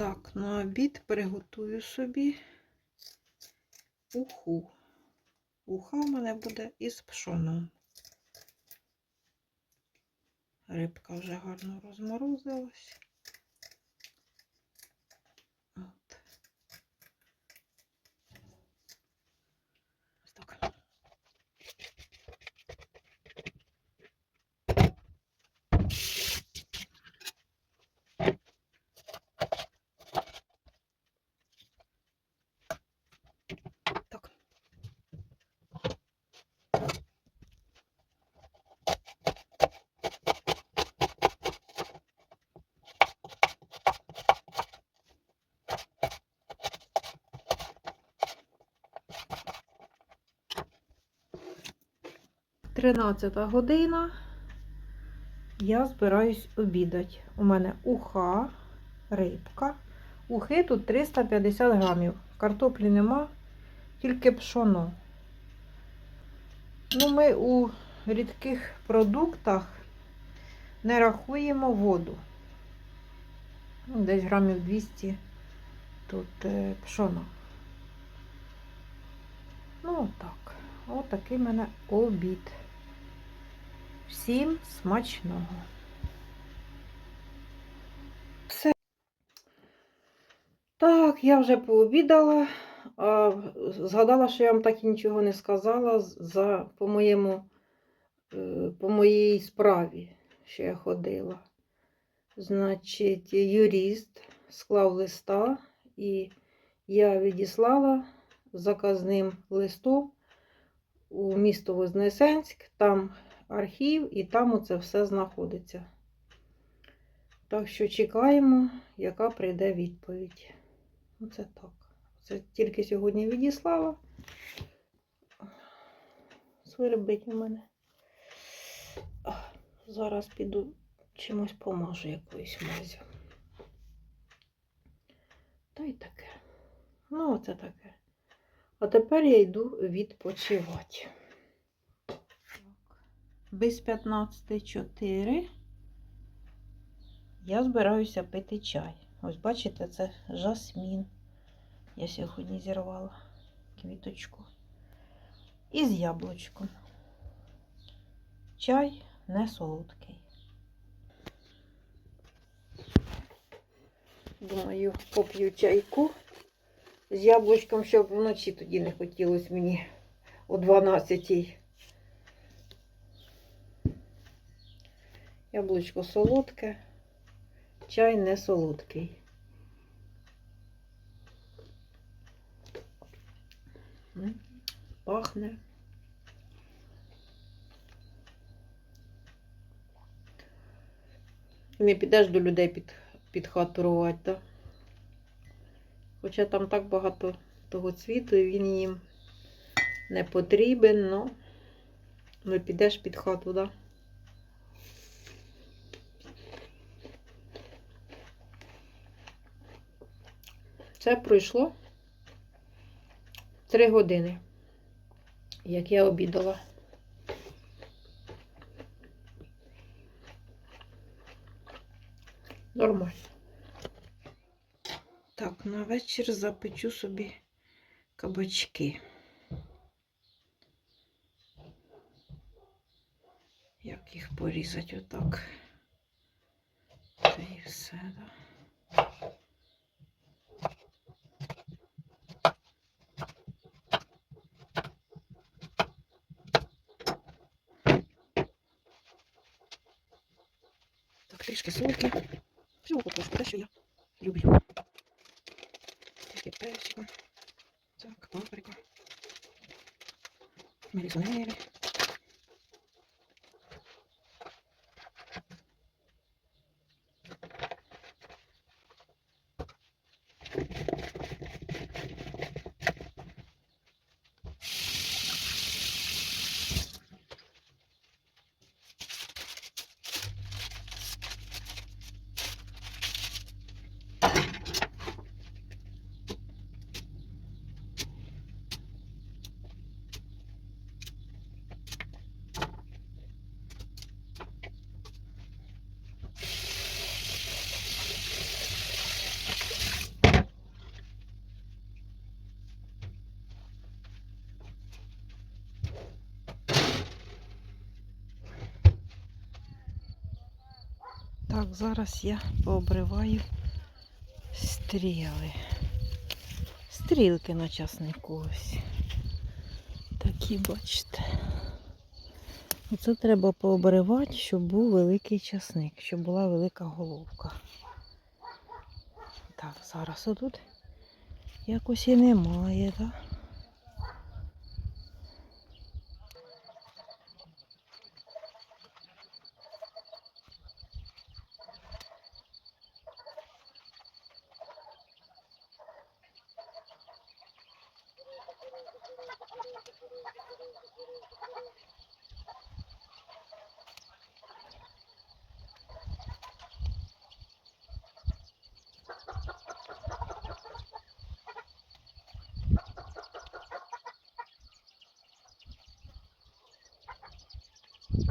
Так, на обід приготую собі уху. Уха в мене буде із пшоном. Рибка вже гарно розморозилась. 13 година. Я збираюсь обідати. У мене уха, рибка. Ухи тут 350 грамів. Картоплі нема, тільки пшоно. Ну, Ми у рідких продуктах не рахуємо воду. Ну, десь грамів 200 тут е, пшона. Ну, так. Отакий мене обід. Всім смачного. Все. Так, я вже пообідала. А, згадала, що я вам так і нічого не сказала за, по, моєму, е, по моїй справі, що я ходила. Значить, юрист склав листа, і я відіслала заказним листом у місто Вознесенськ, там архів, і там оце все знаходиться. Так що чекаємо, яка прийде відповідь. Оце так. Це тільки сьогодні відіслала. Свербить у мене. Зараз піду чимось помажу якоюсь мазю. Та й таке. Ну, оце таке. А тепер я йду відпочивати. Без 15.4 я збираюся пити чай. Ось бачите, це жасмін. Я сьогодні зірвала квіточку. І з яблучком. Чай не солодкий. Думаю, поп'ю чайку з яблучком, щоб вночі тоді не хотілося мені о 12-й. Яблучко солодке, чай не солодкий. Пахне. Не підеш до людей під, під хату рвати, так? Хоча там так багато того цвіту, і він їм не потрібен, но не підеш під хату, так? Це пройшло три години, як я обідала. Нормально. Так, на вечір запечу собі кабачки. Як їх порізати отак. Та і все, да. Так, трішки солки. Всього потрошку, те, що я люблю. Трішки перчика. Так, паприка. Мерізонери. Так, зараз я пообриваю стріли. Стрілки на часнику ось. Такі, бачите. Оце треба пообривати, щоб був великий часник, щоб була велика головка. Так, зараз отут якось і немає, так?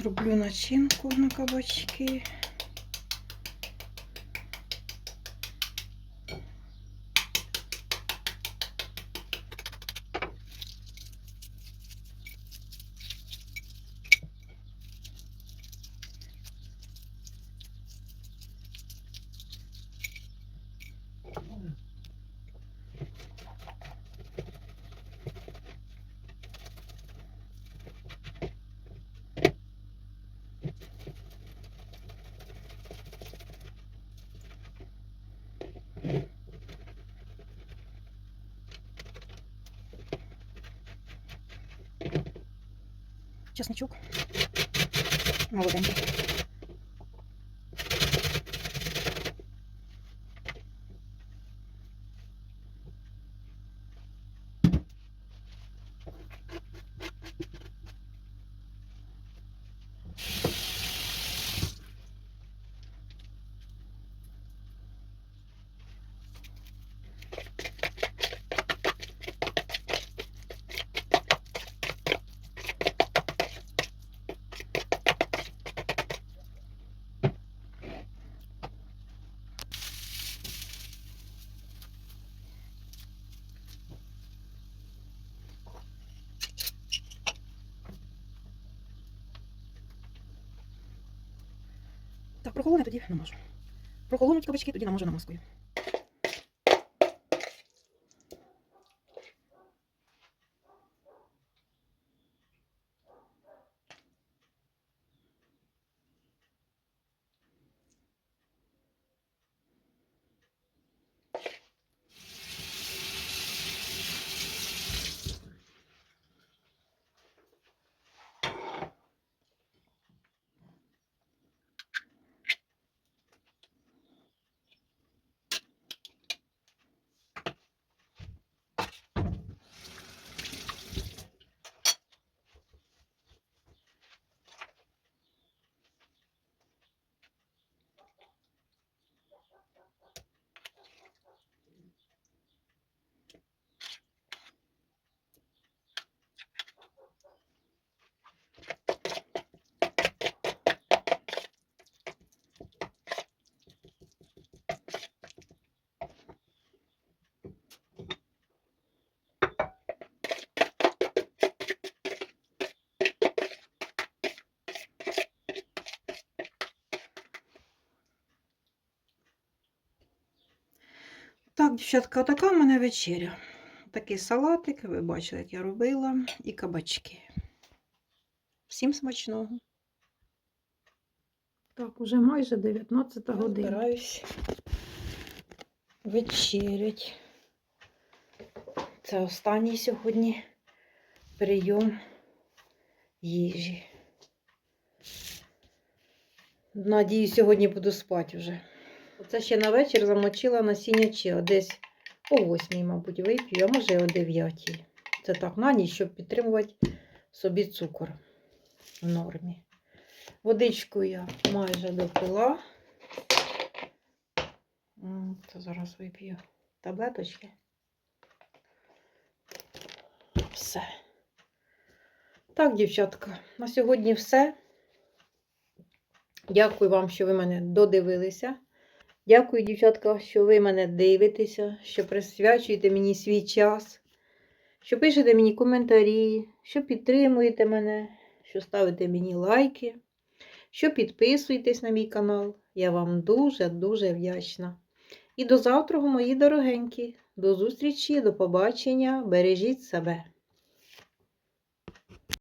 зроблю начинку на кабачки. Чесничок. Молоденький. Прохолоне тоді намажу. Прохолонуть кабачки, тоді намажу намазкою. Так, дівчатка, така в мене вечеря. Такий салатик, ви бачили, як я робила, і кабачки. Всім смачного. Так, уже майже 19 година. Збираюсь вечерять. Це останній сьогодні прийом їжі. Надію, сьогодні буду спати вже. Оце ще на вечір замочила насіння. Десь о 8, мабуть, вип'ю, а може о 9. Це так на ніч, щоб підтримувати собі цукор в нормі. Водичку я майже допила. Це зараз вип'ю таблеточки. Все. Так, дівчатка, на сьогодні все. Дякую вам, що ви мене додивилися. Дякую, дівчатка, що ви мене дивитеся, що присвячуєте мені свій час, що пишете мені коментарі, що підтримуєте мене, що ставите мені лайки, що підписуєтесь на мій канал. Я вам дуже-дуже вдячна. І до завтра, мої дорогенькі. До зустрічі, до побачення. Бережіть себе.